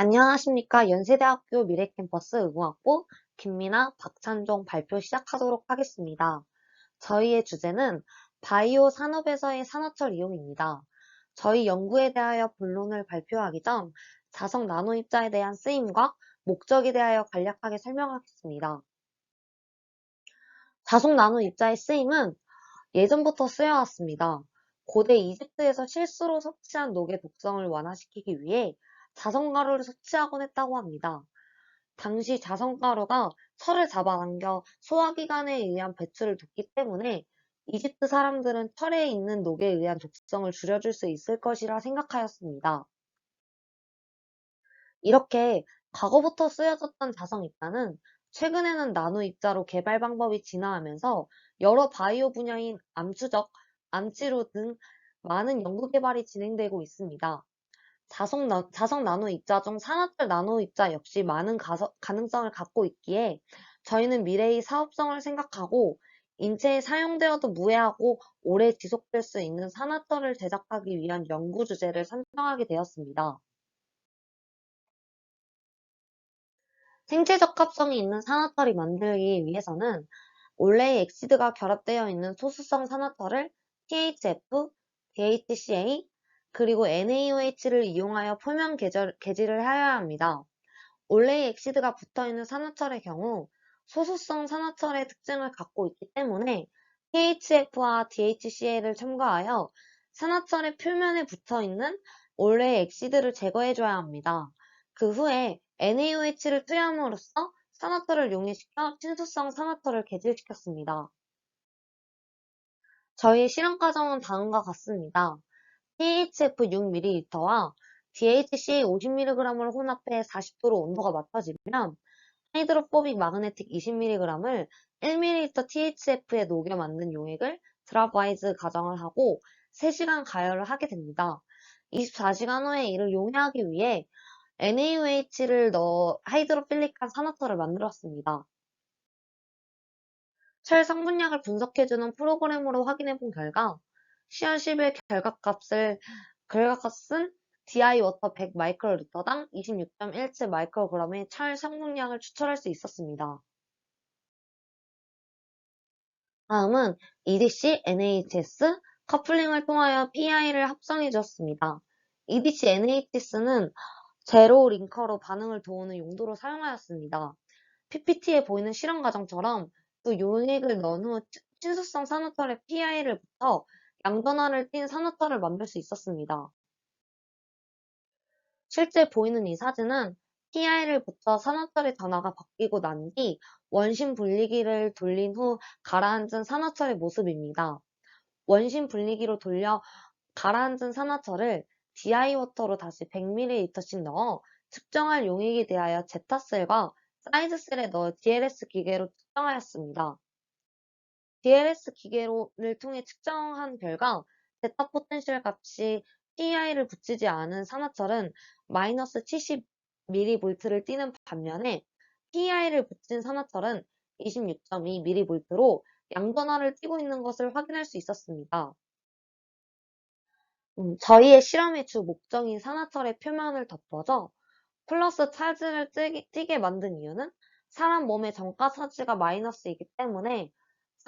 안녕하십니까. 연세대학교 미래캠퍼스 의공학부 김미나, 박찬종 발표 시작하도록 하겠습니다. 저희의 주제는 바이오 산업에서의 산화철 이용입니다. 저희 연구에 대하여 본론을 발표하기 전 자석 나노 입자에 대한 쓰임과 목적에 대하여 간략하게 설명하겠습니다. 자석 나노 입자의 쓰임은 예전부터 쓰여왔습니다. 고대 이집트에서 실수로 섭취한 녹의 독성을 완화시키기 위해 자성가루를 섭취하곤 했다고 합니다. 당시 자성가루가 철을 잡아당겨 소화기관에 의한 배출을 돕기 때문에 이집트 사람들은 철에 있는 녹에 의한 독성을 줄여줄 수 있을 것이라 생각하였습니다. 이렇게 과거부터 쓰여졌던 자성 입자는 최근에는 나노 입자로 개발 방법이 진화하면서 여러 바이오 분야인 암추적, 암치료 등 많은 연구 개발이 진행되고 있습니다. 자성, 나, 자성 나노 입자 중 산화철 나노 입자 역시 많은 가서, 가능성을 갖고 있기에 저희는 미래의 사업성을 생각하고 인체에 사용되어도 무해하고 오래 지속될 수 있는 산화철을 제작하기 위한 연구 주제를 선정하게 되었습니다. 생체 적합성이 있는 산화철이 만들기 위해서는 원래의 엑시드가 결합되어 있는 소수성 산화철을 THF, DHCA, 그리고 NaOH를 이용하여 표면 개질을 하여야 합니다. 원래의 엑시드가 붙어있는 산화철의 경우 소수성 산화철의 특징을 갖고 있기 때문에 THF와 DHCA를 첨가하여 산화철의 표면에 붙어있는 원래의 엑시드를 제거해줘야 합니다. 그 후에 NaOH를 투여함으로써 산화철을 용해시켜 친수성 산화철을 개질시켰습니다. 저희의 실험 과정은 다음과 같습니다. THF 6ml와 DHC 50mg을 혼합해 40도로 온도가 맞춰지면 하이드로포빅 마그네틱 20mg을 1ml THF에 녹여 만든 용액을 드랍와이즈 가정을 하고 3시간 가열을 하게 됩니다. 24시간 후에 이를 용해하기 위해 NaOH를 넣어 하이드로필릭한 산화철을 만들었습니다. 철 성분량을 분석해주는 프로그램으로 확인해본 결과 시연11 결과값을 결과값은 DI 워터 100 마이크로리터당 26.17 마이크로그램의 철 성분량을 추출할 수 있었습니다. 다음은 EDC, NHS 커플링을 통하여 PI를 합성해 주었습니다. EDC, NHS는 제로 링커로 반응을 도우는 용도로 사용하였습니다. PPT에 보이는 실험 과정처럼 또 용액을 넣은 후 친수성 산화철의 PI를 붙여 양전화를 띤 산화철을 만들 수 있었습니다. 실제 보이는 이 사진은 PI를 붙여 산화철의 전화가 바뀌고 난 뒤 원심 분리기를 돌린 후 가라앉은 산화철의 모습입니다. 원심 분리기로 돌려 가라앉은 산화철을 DI워터로 다시 100ml씩 넣어 측정할 용액에 대하여 제타셀과 사이즈셀에 넣어 DLS 기계로 측정하였습니다. DLS 기계를 통해 측정한 결과 제타 포텐셜 값이 PI를 붙이지 않은 산화철은 마이너스 70mV를 띠는 반면에 PI를 붙인 산화철은 26.2mV로 양전화를 띠고 있는 것을 확인할 수 있었습니다. 음, 저희의 실험의 주 목적인 산화철의 표면을 덮어줘 플러스 차지를 띠게 만든 이유는 사람 몸의 정가 차지가 마이너스이기 때문에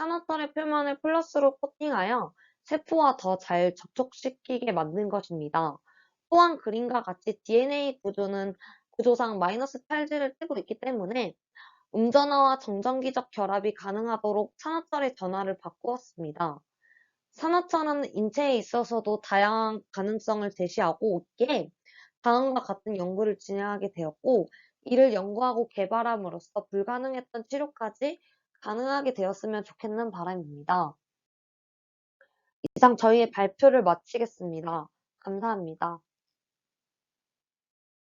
산화철의 표면을 플러스로 코팅하여 세포와 더 잘 접촉시키게 만든 것입니다. 또한 그림과 같이 DNA 구조는 구조상 마이너스 찰지를 띠고 있기 때문에 음전화와 정전기적 결합이 가능하도록 산화철의 전화를 바꾸었습니다. 산화철은 인체에 있어서도 다양한 가능성을 제시하고 있기에 다음과 같은 연구를 진행하게 되었고 이를 연구하고 개발함으로써 불가능했던 치료까지 가능하게 되었으면 좋겠는 바람입니다. 이상 저희의 발표를 마치겠습니다. 감사합니다.